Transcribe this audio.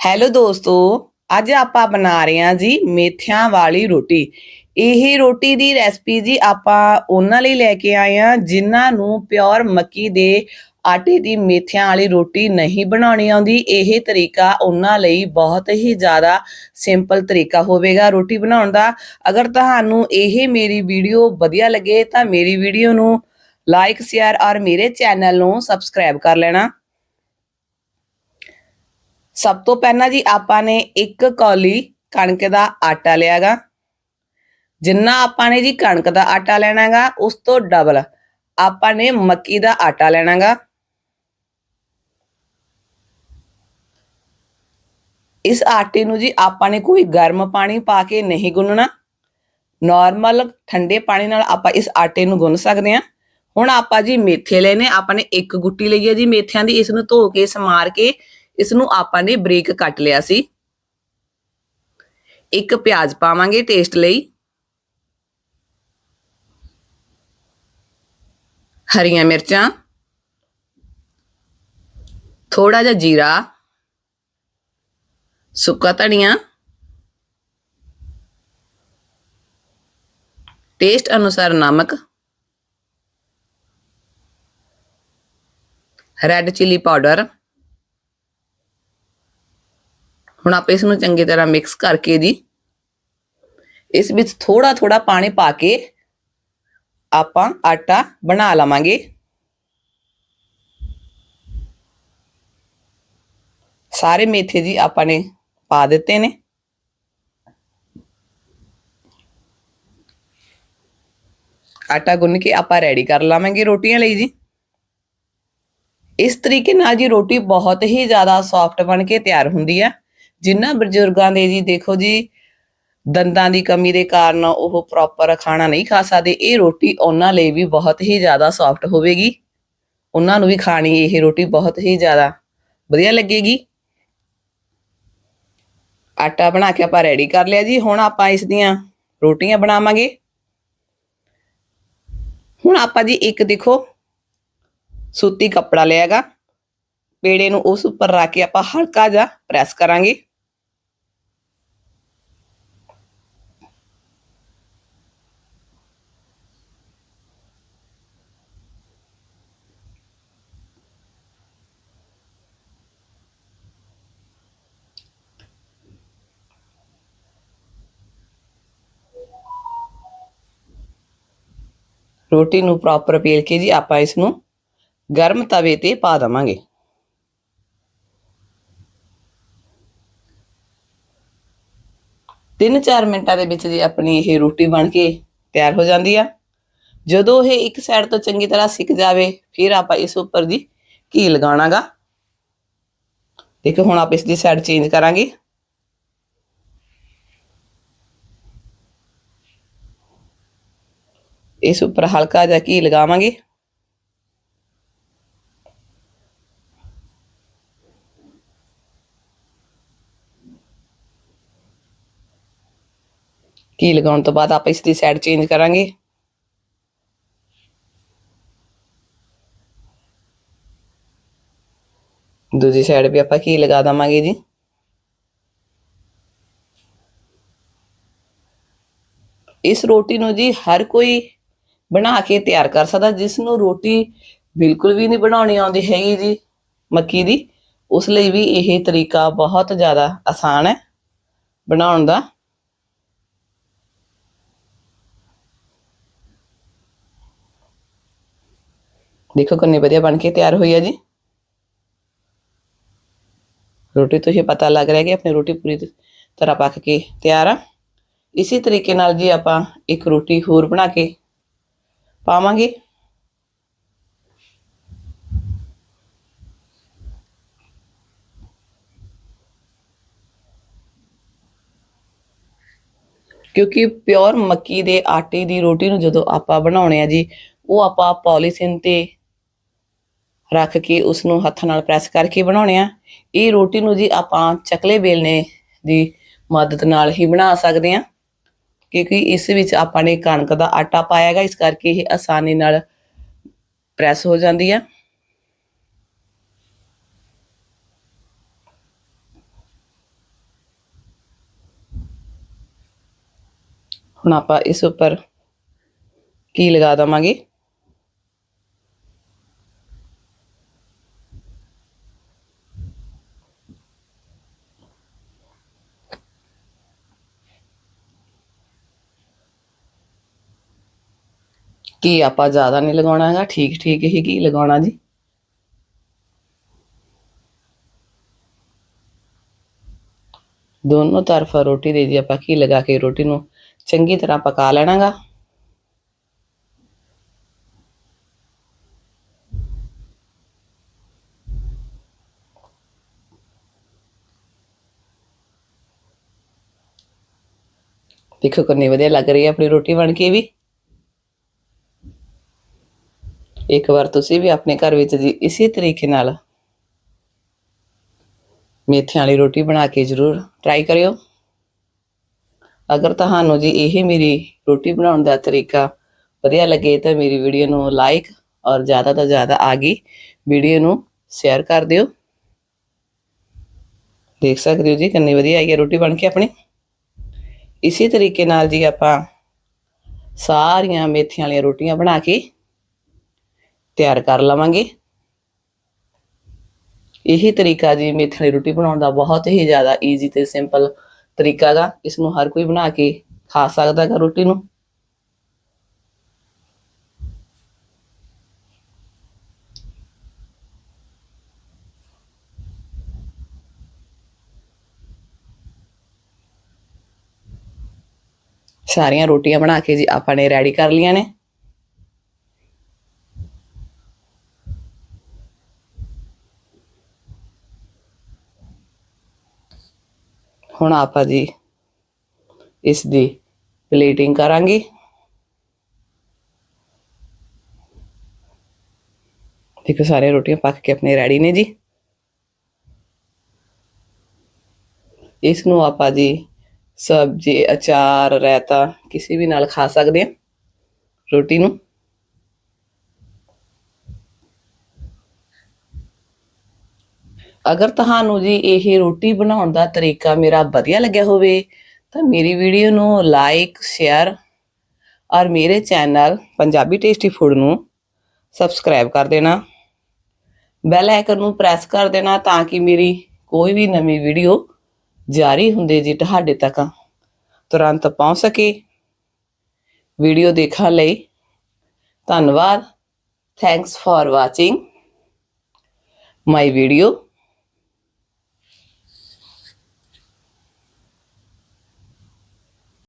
Hello ਦੋਸਤੋ, ਅੱਜ ਆਪਾਂ ਬਣਾ ਰਹੇ ਹਾਂ ਜੀ ਮੇਥਿਆਂ ਵਾਲੀ ਰੋਟੀ। ਇਹ ਰੋਟੀ ਦੀ ਰੈਸਪੀ ਜੀ ਆਪਾਂ ਉਹਨਾਂ ਲਈ ਲੈ ਕੇ ਆਏ ਹਾਂ ਜਿਨ੍ਹਾਂ ਨੂੰ ਪਿਓਰ ਮੱਕੀ ਦੇ ਆਟੇ ਦੀ ਮੇਥਿਆਂ ਵਾਲੀ ਰੋਟੀ ਨਹੀਂ ਬਣਾਉਣੀ ਆਉਂਦੀ। ਇਹ ਤਰੀਕਾ ਉਹਨਾਂ ਲਈ ਬਹੁਤ ਹੀ ਜ਼ਿਆਦਾ ਸਿੰਪਲ ਤਰੀਕਾ ਹੋਵੇਗਾ ਰੋਟੀ ਬਣਾਉਣ ਦਾ। ਅਗਰ ਤੁਹਾਨੂੰ ਇਹ ਮੇਰੀ ਵੀਡੀਓ ਵਧੀਆ ਲੱਗੇ ਤਾਂ ਮੇਰੀ ਵੀਡੀਓ ਨੂੰ ਲਾਈਕ, ਸ਼ੇਅਰ ਔਰ ਮੇਰੇ ਚੈਨਲ ਨੂੰ ਸਬਸਕ੍ਰਾਈਬ ਕਰ ਲੈਣਾ। ਸਭ ਤੋਂ ਪਹਿਲਾਂ ਜੀ ਆਪਾਂ ਨੇ ਇੱਕ ਕੌਲੀ ਕਣਕ ਦਾ ਆਟਾ ਲਿਆਗਾ। ਜਿੰਨਾ ਆਪਾਂ ਨੇ ਜੀ ਕਣਕ ਦਾ ਆਟਾ ਲੈਣਾਗਾ, ਉਸ ਤੋਂ ਡਬਲ ਆਪਾਂ ਨੇ ਮੱਕੀ ਦਾ ਆਟਾ ਲੈਣਾਗਾ। ਇਸ ਆਟੇ ਨੂੰ ਜੀ ਆਪਾਂ ਨੇ ਕੋਈ ਗਰਮ ਪਾਣੀ ਪਾ ਕੇ ਨਹੀਂ ਗੁੰਨਣਾ। ਨਾਰਮਲ ਠੰਡੇ ਪਾਣੀ ਨਾਲ ਆਪਾਂ ਇਸ ਆਟੇ ਨੂੰ ਗੁੰਨ ਸਕਦੇ ਹਾਂ। ਹੁਣ ਆਪਾਂ ਜੀ ਮੇਥੇ ਲੈਨੇ, ਆਪਾਂ ਨੇ ਇੱਕ ਗੁੱਟੀ ਲਈ ਹੈ ਜੀ ਮੇਥਿਆਂ ਦੀ ਇਸ ਨੂੰ ਧੋ ਕੇ, ਸਮਾਰ ਕੇ ਇਸ ਨੂੰ ਆਪਾਂ ਨੇ ਬਰੀਕ ਕੱਟ ਲਿਆ ਸੀ। ਇੱਕ ਪਿਆਜ਼ ਪਾਵਾਂਗੇ ਟੇਸਟ ਲਈ। ਹਰੀਆਂ ਮਿਰਚਾਂ। ਥੋੜਾ ਜਿਹਾ ਜੀਰਾ। ਸੁੱਕਾ ਧਨੀਆ। ਟੇਸਟ ਅਨੁਸਾਰ ਨਮਕ। ਰੈੱਡ ਚਿਲੀ ਪਾਊਡਰ ਹੁਣ ਆਪਾਂ ਇਸ ਨੂੰ ਚੰਗੀ ਤਰ੍ਹਾਂ ਮਿਕਸ ਕਰਕੇ ਜੀ ਇਸ ਵਿੱਚ ਥੋੜਾ ਥੋੜਾ ਪਾਣੀ ਪਾ ਕੇ ਆਪਾਂ ਆਟਾ ਬਣਾ ਲਵਾਂਗੇ। ਸਾਰੇ ਮੇਥੇ ਜੀ ਆਪਾਂ ਨੇ ਪਾ ਦਿੱਤੇ ਨੇ। ਆਟਾ ਗੁੰਨ ਕੇ ਆਪਾਂ ਰੈਡੀ ਕਰ ਲਾਵਾਂਗੇ ਰੋਟੀਆਂ ਲਈ ਜੀ। ਇਸ ਤਰੀਕੇ ਨਾਲ ਜੀ ਰੋਟੀ ਬਹੁਤ ਹੀ ਜ਼ਿਆਦਾ ਸੌਫਟ ਬਣ ਕੇ ਤਿਆਰ ਹੁੰਦੀ ਹੈ। ਜਿਨ੍ਹਾਂ ਬਜ਼ੁਰਗਾਂ ਦੇ ਜੀ ਦੇਖੋ ਜੀ, ਦੰਦਾਂ ਦੀ ਕਮੀ ਦੇ ਕਾਰਨ ਉਹ ਪ੍ਰੋਪਰ ਖਾਣਾ ਨਹੀਂ ਖਾ ਸਕਦੇ, ਇਹ ਰੋਟੀ ਉਹਨਾਂ ਲਈ ਵੀ ਬਹੁਤ ਹੀ ਜ਼ਿਆਦਾ ਸੌਫਟ ਹੋਵੇਗੀ। ਉਹਨਾਂ ਨੂੰ ਵੀ ਖਾਣੀ, ਇਹ ਰੋਟੀ ਬਹੁਤ ਹੀ ਜ਼ਿਆਦਾ ਵਧੀਆ ਲੱਗੇਗੀ। ਆਟਾ ਬਣਾ ਕੇ ਆਪਾਂ ਰੈਡੀ ਕਰ ਲਿਆ ਜੀ, ਹੁਣ ਆਪਾਂ ਇਸ ਦੀਆਂ ਰੋਟੀਆਂ ਬਣਾਵਾਂਗੇ। ਹੁਣ ਆਪਾਂ ਜੀ ਇੱਕ ਦੇਖੋ, ਸੂਤੀ ਕੱਪੜਾ ਲਿਆਗਾ। ਪੇੜੇ ਨੂੰ ਉਸ ਉੱਪਰ ਰੱਖ ਕੇ ਆਪਾਂ ਹਲਕਾ ਜਿਹਾ ਪ੍ਰੈਸ ਕਰਾਂਗੇ। ਰੋਟੀ ਨੂੰ ਪ੍ਰੋਪਰ ਪੇਲ ਕੇ ਜੀ ਆਪਾਂ ਇਸ ਨੂੰ ਗਰਮ ਤਵੇ ਤੇ ਪਾ ਦਵਾਂਗੇ। ਤਿੰਨ ਚਾਰ ਮਿੰਟਾਂ ਦੇ ਵਿੱਚ ਜੀ ਆਪਣੀ ਇਹ ਰੋਟੀ ਬਣ ਕੇ ਤਿਆਰ ਹੋ ਜਾਂਦੀ ਆ। ਜਦੋਂ ਇਹ ਇੱਕ ਸਾਈਡ ਤੋਂ ਚੰਗੀ ਤਰ੍ਹਾਂ ਸਿੱਕ ਜਾਵੇ, ਫਿਰ ਆਪਾਂ ਇਸ ਉੱਪਰ ਦੀ ਘੀ ਲਗਾਉਣਾਗਾ ਦੇਖੋ ਹੁਣ ਆਪਾਂ ਇਸ ਦੀ ਸਾਈਡ ਚੇਂਜ ਕਰਾਂਗੇ। ਇਸ ਉੱਪਰ ਹਲਕਾ ਜਿਹਾ ਘੀ ਲਗਾਵਾਂਗੇ। ਘੀ ਲਗਾਉਣ ਤੋਂ ਬਾਅਦ ਆਪਾਂ ਇਸ ਦੀ ਸਾਈਡ ਚੇਂਜ ਕਰਾਂਗੇ। ਦੂਜੀ ਸਾਈਡ ਵੀ ਆਪਾਂ ਘੀ ਲਗਾ ਦਵਾਂਗੇ ਜੀ। ਇਸ ਰੋਟੀ ਨੂੰ ਜੀ ਹਰ ਕੋਈ ਬਣਾ ਕੇ ਤਿਆਰ ਕਰ ਸਕਦਾ ਜਿਸ ਨੂੰ ਰੋਟੀ ਬਿਲਕੁਲ ਵੀ ਨਹੀਂ ਬਣਾਉਣੀ ਆਉਂਦੀ ਹੈਗੀ ਜੀ ਮੱਕੀ ਦੀ, ਉਸ ਲਈ ਵੀ ਇਹ ਤਰੀਕਾ ਬਹੁਤ ਜ਼ਿਆਦਾ ਆਸਾਨ ਹੈ ਬਣਾਉਣ ਦਾ। ਦੇਖੋ ਕਿੰਨੀ ਵਧੀਆ ਬਣ ਕੇ ਤਿਆਰ ਹੋਈ ਹੈ ਜੀ। ਰੋਟੀ ਤੋਂ ਹੀ ਪਤਾ ਲੱਗ ਰਿਹਾ ਕਿ ਆਪਣੀ ਰੋਟੀ ਪੂਰੀ ਤਰ੍ਹਾਂ ਪੱਕ ਕੇ ਤਿਆਰ ਆ। ਇਸੇ ਤਰੀਕੇ ਨਾਲ ਜੀ ਆਪਾਂ ਇੱਕ ਰੋਟੀ ਹੋਰ ਬਣਾ ਕੇ ਪਾਵਾਂਗੇ। ਕਿਉਂਕਿ ਪਿਓਰ ਮੱਕੀ ਦੇ ਆਟੇ ਦੀ ਰੋਟੀ ਨੂੰ ਜਦੋਂ ਆਪਾਂ ਬਣਾਉਣੇ ਆ ਜੀ, ਉਹ ਆਪਾਂ ਪੋਲੀਥਿਨ ਤੇ ਰੱਖ ਕੇ ਉਸ ਨੂੰ ਹੱਥ ਨਾਲ ਪ੍ਰੈਸ ਕਰਕੇ ਬਣਾਉਣੇ ਆ। ਇਹ ਰੋਟੀ ਨੂੰ ਜੀ ਆਪਾਂ ਚਕਲੇ ਵੇਲਣੇ ਦੀ ਮਦਦ ਨਾਲ ਹੀ ਬਣਾ ਸਕਦੇ ਆ। ਕਿਉਂਕਿ ਇਸ ਵਿੱਚ ਆਪਾਂ ਨੇ ਕਣਕ ਦਾ ਆਟਾ ਪਾਇਆਗਾ ਇਸ ਕਰਕੇ ਇਹ ਆਸਾਨੀ ਨਾਲ ਪ੍ਰੈਸ ਹੋ ਜਾਂਦੀ ਹੈ ਹੁਣ ਆਪਾਂ ਇਸ ਉੱਪਰ ਕੀ ਲਗਾ ਦਵਾਂਗੇ? ਘੀ ਆਪਾਂ ਜ਼ਿਆਦਾ ਨਹੀਂ ਲਗਾਉਣਾ ਹੈਗਾ? ਠੀਕ ਠੀਕ ਹੀ ਘੀ ਲਗਾਉਣਾ ਜੀ? ਦੋਨੋਂ ਤਰਫ ਰੋਟੀ ਦੇ ਜੀ ਆਪਾਂ ਘੀ ਲਗਾ ਕੇ ਰੋਟੀ ਨੂੰ ਚੰਗੀ ਤਰ੍ਹਾਂ ਪਕਾ ਲੈਣਾਗਾ? ਦੇਖੋ ਕਿੰਨੀ ਵਧੀਆ ਲੱਗ ਰਹੀ ਹੈ ਆਪਣੀ ਰੋਟੀ ਬਣ ਕੇ ਵੀ। ਇੱਕ ਵਾਰ ਤੁਸੀਂ ਵੀ ਆਪਣੇ ਘਰ ਵਿੱਚ ਜੀ ਇਸੇ ਤਰੀਕੇ ਨਾਲ ਮੇਥਿਆਂ ਵਾਲੀ ਰੋਟੀ ਬਣਾ ਕੇ ਜ਼ਰੂਰ ਟਰਾਈ ਕਰਿਓ। ਅਗਰ ਤੁਹਾਨੂੰ ਜੀ ਇਹ ਮੇਰੀ ਰੋਟੀ ਬਣਾਉਣ ਦਾ ਤਰੀਕਾ ਵਧੀਆ ਲੱਗੇ ਤਾਂ ਮੇਰੀ ਵੀਡੀਓ ਨੂੰ ਲਾਈਕ ਔਰ ਜ਼ਿਆਦਾ ਤੋਂ ਜ਼ਿਆਦਾ ਆਗੇ ਵੀਡੀਓ ਨੂੰ ਸ਼ੇਅਰ ਕਰ ਦਿਓ। ਦੇਖ ਸਕਦੇ ਹੋ ਜੀ ਕਿੰਨੀ ਵਧੀਆ ਆਈ ਹੈ ਰੋਟੀ ਬਣ ਕੇ ਆਪਣੀ। ਇਸੇ ਤਰੀਕੇ ਨਾਲ ਜੀ ਆਪਾਂ ਸਾਰੀਆਂ ਮੇਥੀਆਂ ਵਾਲੀਆਂ ਰੋਟੀਆਂ ਬਣਾ ਕੇ ਤਿਆਰ ਕਰ ਲਵਾਂਗੇ। ਇਹੀ ਤਰੀਕਾ ਜੀ ਮੇਥੀ ਰੋਟੀ ਬਣਾਉਣ ਦਾ ਬਹੁਤ ਹੀ ਜ਼ਿਆਦਾ ਈਜ਼ੀ ਤੇ ਸਿੰਪਲ ਤਰੀਕਾ ਗਾ। ਇਸ ਨੂੰ ਹਰ ਕੋਈ ਬਣਾ ਕੇ ਖਾ ਸਕਦਾ ਗਾ ਰੋਟੀ ਨੂੰ। ਸਾਰੀਆਂ ਰੋਟੀਆਂ ਬਣਾ ਕੇ ਜੀ ਆਪਾਂ ਨੇ ਰੈਡੀ ਕਰ ਲੀਆਂ ਨੇ। ਹੁਣ ਆਪਾਂ ਜੀ ਇਸ ਦੀ ਪਲੇਟਿੰਗ ਕਰਾਂਗੇ। ਦੇਖੋ ਸਾਰੇ ਰੋਟੀਆਂ ਪੱਕ ਕੇ ਆਪਣੇ ਰੈਡੀ ਨੇ ਜੀ। ਇਸ ਨੂੰ ਆਪਾਂ ਜੀ ਸਬਜ਼ੀ, ਅਚਾਰ, ਰਾਇਤਾ ਕਿਸੇ ਵੀ ਨਾਲ ਖਾ ਸਕਦੇ ਆ ਰੋਟੀ ਨੂੰ। ਅਗਰ ਤੁਹਾਨੂੰ ਜੀ ਇਹ ਰੋਟੀ ਬਣਾਉਣ ਦਾ ਤਰੀਕਾ ਮੇਰਾ ਵਧੀਆ ਲੱਗਿਆ ਹੋਵੇ, ਤਾਂ ਮੇਰੀ ਵੀਡੀਓ ਨੂੰ ਲਾਈਕ ਸ਼ੇਅਰ ਔਰ ਮੇਰੇ ਚੈਨਲ ਪੰਜਾਬੀ ਟੇਸਟੀ ਫੂਡ ਨੂੰ ਸਬਸਕ੍ਰਾਈਬ ਕਰ ਦੇਣਾ। ਬੈਲ ਆਈਕਨ ਨੂੰ ਪ੍ਰੈਸ ਕਰ ਦੇਣਾ ਤਾਂ ਕਿ ਮੇਰੀ ਕੋਈ ਵੀ ਨਵੀਂ ਵੀਡੀਓ ਜਾਰੀ ਹੁੰਦੇ ਜੀ ਤੁਹਾਡੇ ਤੱਕ ਤੁਰੰਤ ਪਹੁੰਚ ਸਕੇ। ਵੀਡੀਓ ਦੇਖਣ ਲਈ ਧੰਨਵਾਦ। Thanks for watching my video